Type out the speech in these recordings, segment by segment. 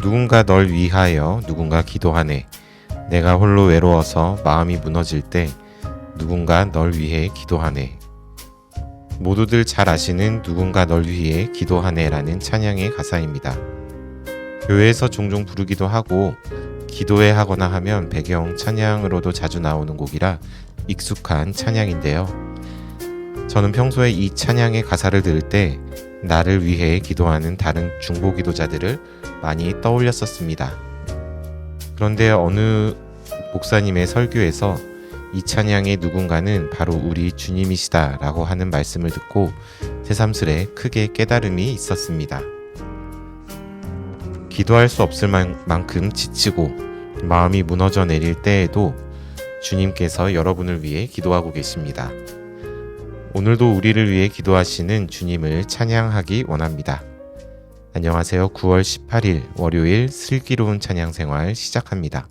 누군가 널 위하여 누군가 기도하네. 내가 홀로 외로워서 마음이 무너질 때 누군가 널 위해 기도하네. 모두들 잘 아시는 누군가 널 위해 기도하네라는 찬양의 가사입니다. 교회에서 종종 부르기도 하고 기도회 하거나 하면 배경 찬양으로도 자주 나오는 곡이라 익숙한 찬양인데요. 저는 평소에 이 찬양의 가사를 들을 때 나를 위해 기도하는 다른 중보 기도자들을 많이 떠올렸었습니다. 그런데 어느 목사님의 설교에서 이 찬양의 누군가는 바로 우리 주님이시다 라고 하는 말씀을 듣고 새삼스레 크게 깨달음이 있었습니다. 기도할 수 없을 만- 만큼 지치고 마음이 무너져 내릴 때에도 주님께서 여러분을 위해 기도하고 계십니다. 오늘도 우리를 위해 기도하시는 주님을 찬양하기 원합니다. 안녕하세요. 9월 18일 월요일 슬기로운 찬양 생활 시작합니다.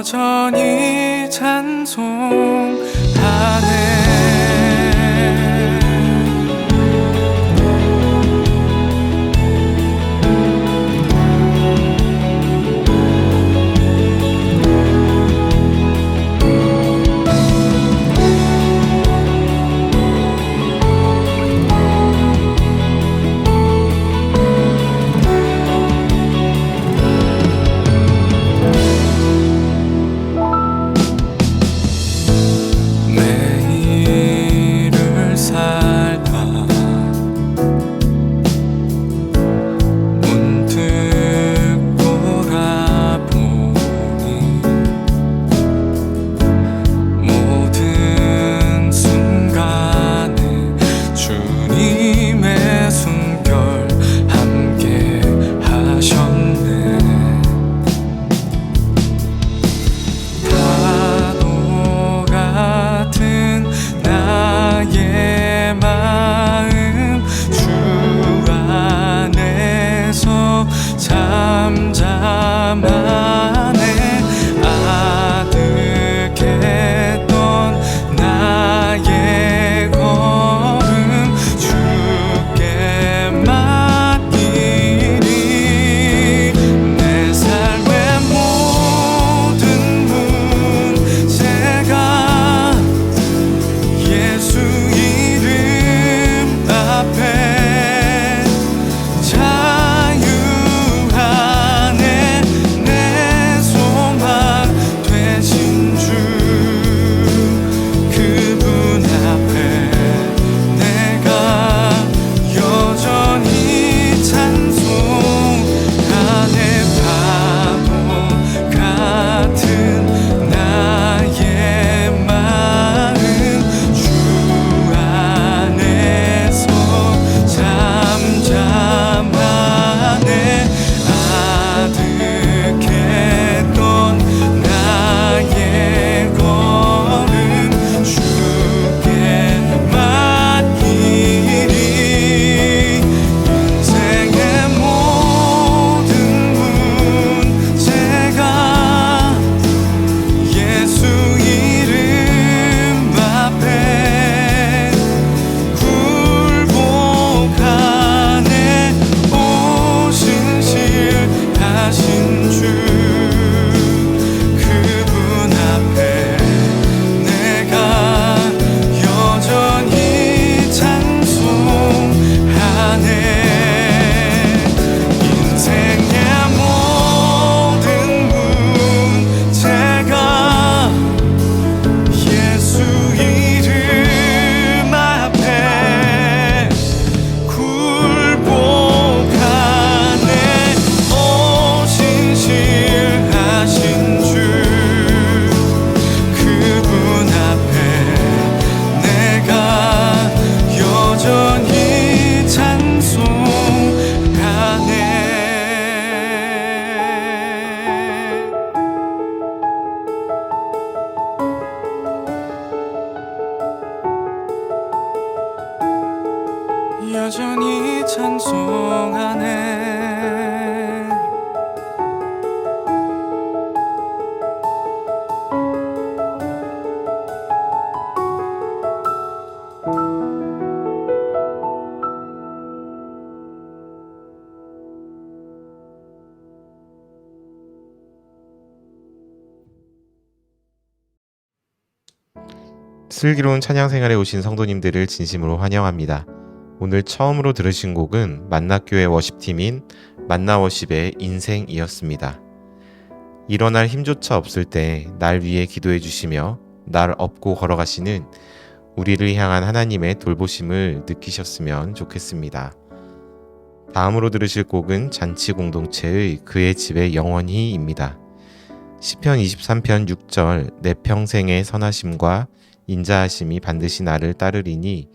여전히 찬송 슬기로운 찬양 생활에 오신 성도님들을 진심으로 환영합니다. 오늘 처음으로 들으신 곡은 만나교회 워십팀인 만나워십의 인생이었습니다. 일어날 힘조차 없을 때 날 위해 기도해 주시며 날 업고 걸어가시는 우리를 향한 하나님의 돌보심을 느끼셨으면 좋겠습니다. 다음으로 들으실 곡은 잔치 공동체의 그의 집에 영원히입니다. 시편 23편 6절 내 평생의 선하심과 인자하심이 반드시 나를 따르리니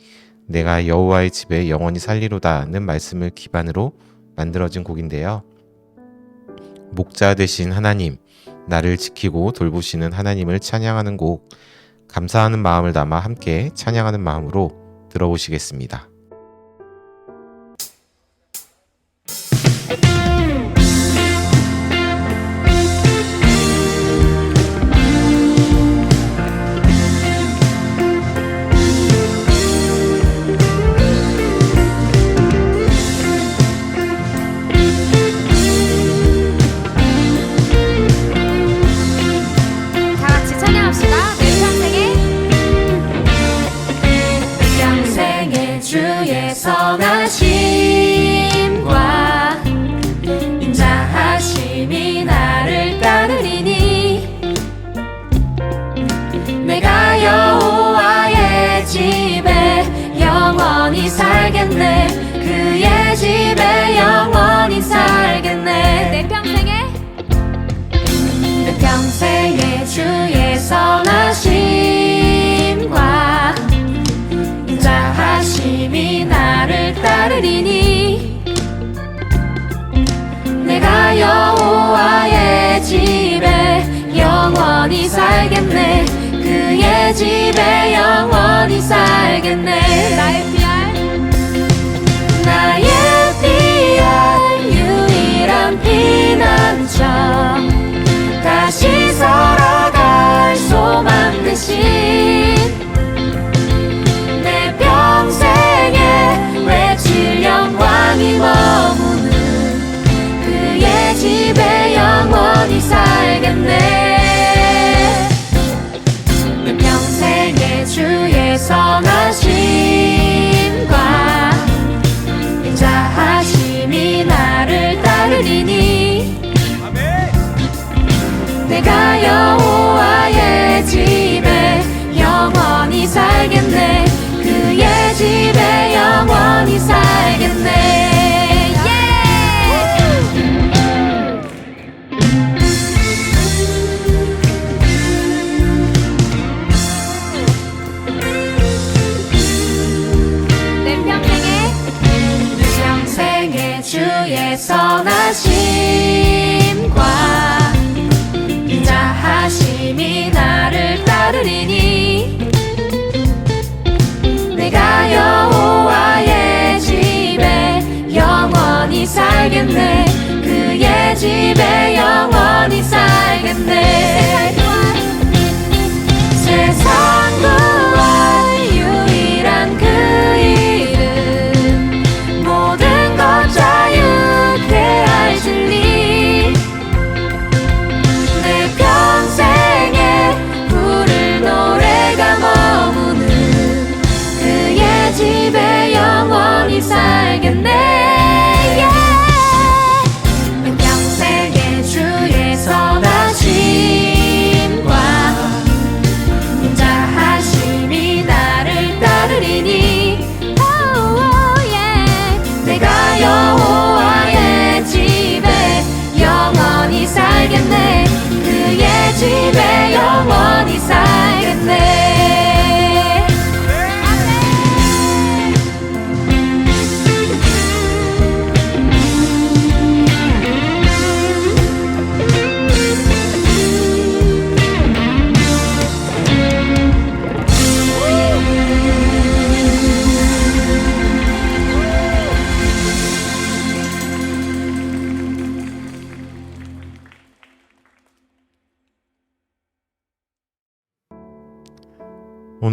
내가 여호와의 집에 영원히 살리로다는 말씀을 기반으로 만들어진 곡인데요. 목자 되신 하나님, 나를 지키고 돌보시는 하나님을 찬양하는 곡, 감사하는 마음을 담아 함께 찬양하는 마음으로 들어보시겠습니다. 인자하심이 나를 따르리니 내가 여호와의 집에 영원히 살겠네. 그의 집에 영 살겠네. 내 평생에 주의 선하 선하심과 인자하심이 나를 따르리니 내가 여호와의 집에 영원히 살겠네. 그의 집에 영원히 살겠네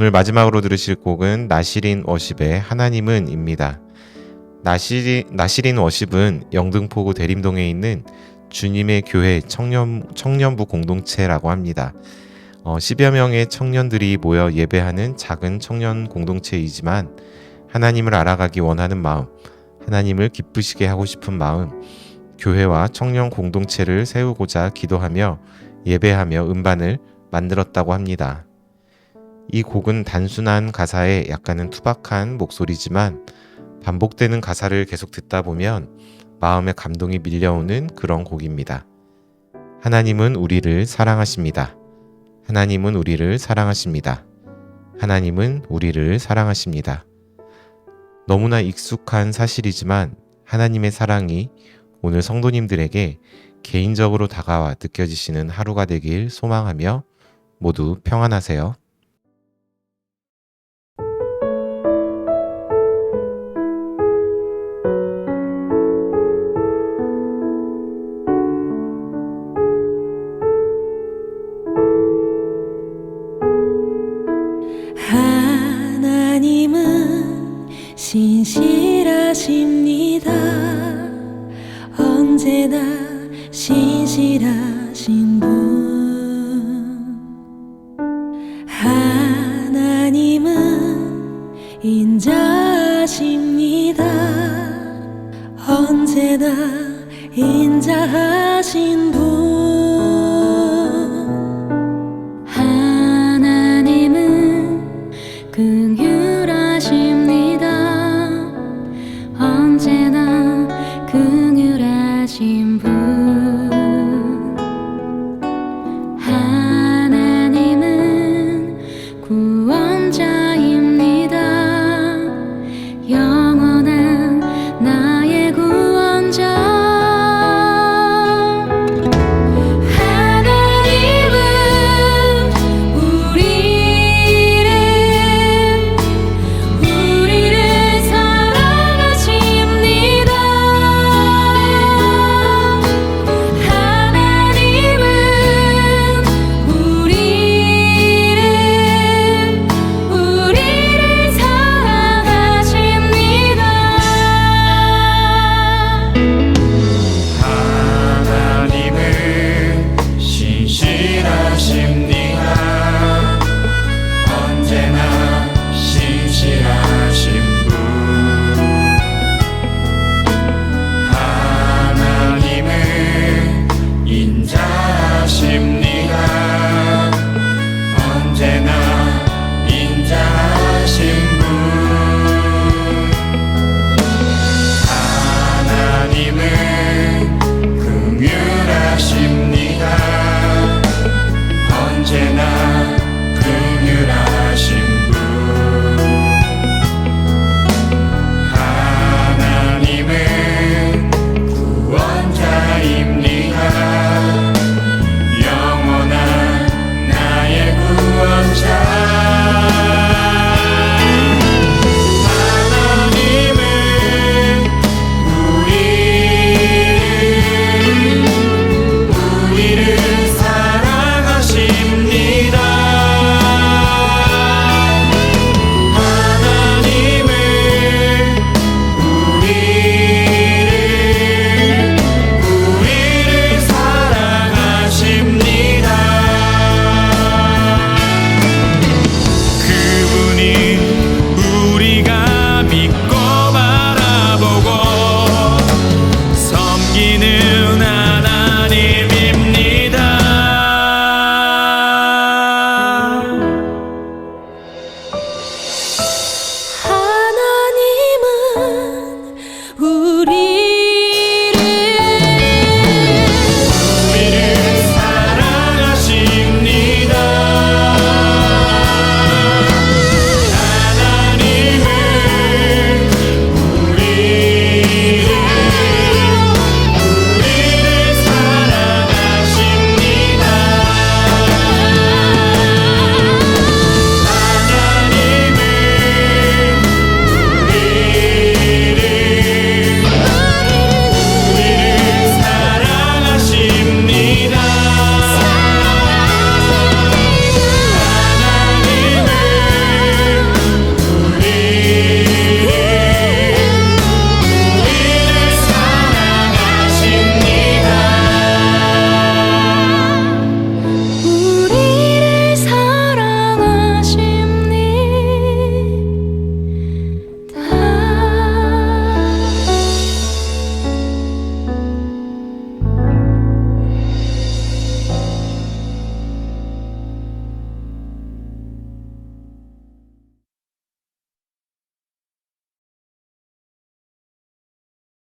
오늘 마지막으로 들으실 곡은 나시린 워십의 하나님은입니다. 나시리, 나시린 워십은 영등포구 대림동에 있는 주님의 교회 청년, 청년부 공동체라고 합니다. 어, 10여 명의 청년들이 모여 예배하는 작은 청년 공동체이지만 하나님을 알아가기 원하는 마음, 하나님을 기쁘시게 하고 싶은 마음, 교회와 청년 공동체를 세우고자 기도하며 예배하며 음반을 만들었다고 합니다. 이 곡은 단순한 가사에 약간은 투박한 목소리지만 반복되는 가사를 계속 듣다 보면 마음에 감동이 밀려오는 그런 곡입니다. 하나님은 우리를 사랑하십니다. 하나님은 우리를 사랑하십니다. 하나님은 우리를 사랑하십니다. 너무나 익숙한 사실이지만 하나님의 사랑이 오늘 성도님들에게 개인적으로 다가와 느껴지시는 하루가 되길 소망하며 모두 평안하세요. 신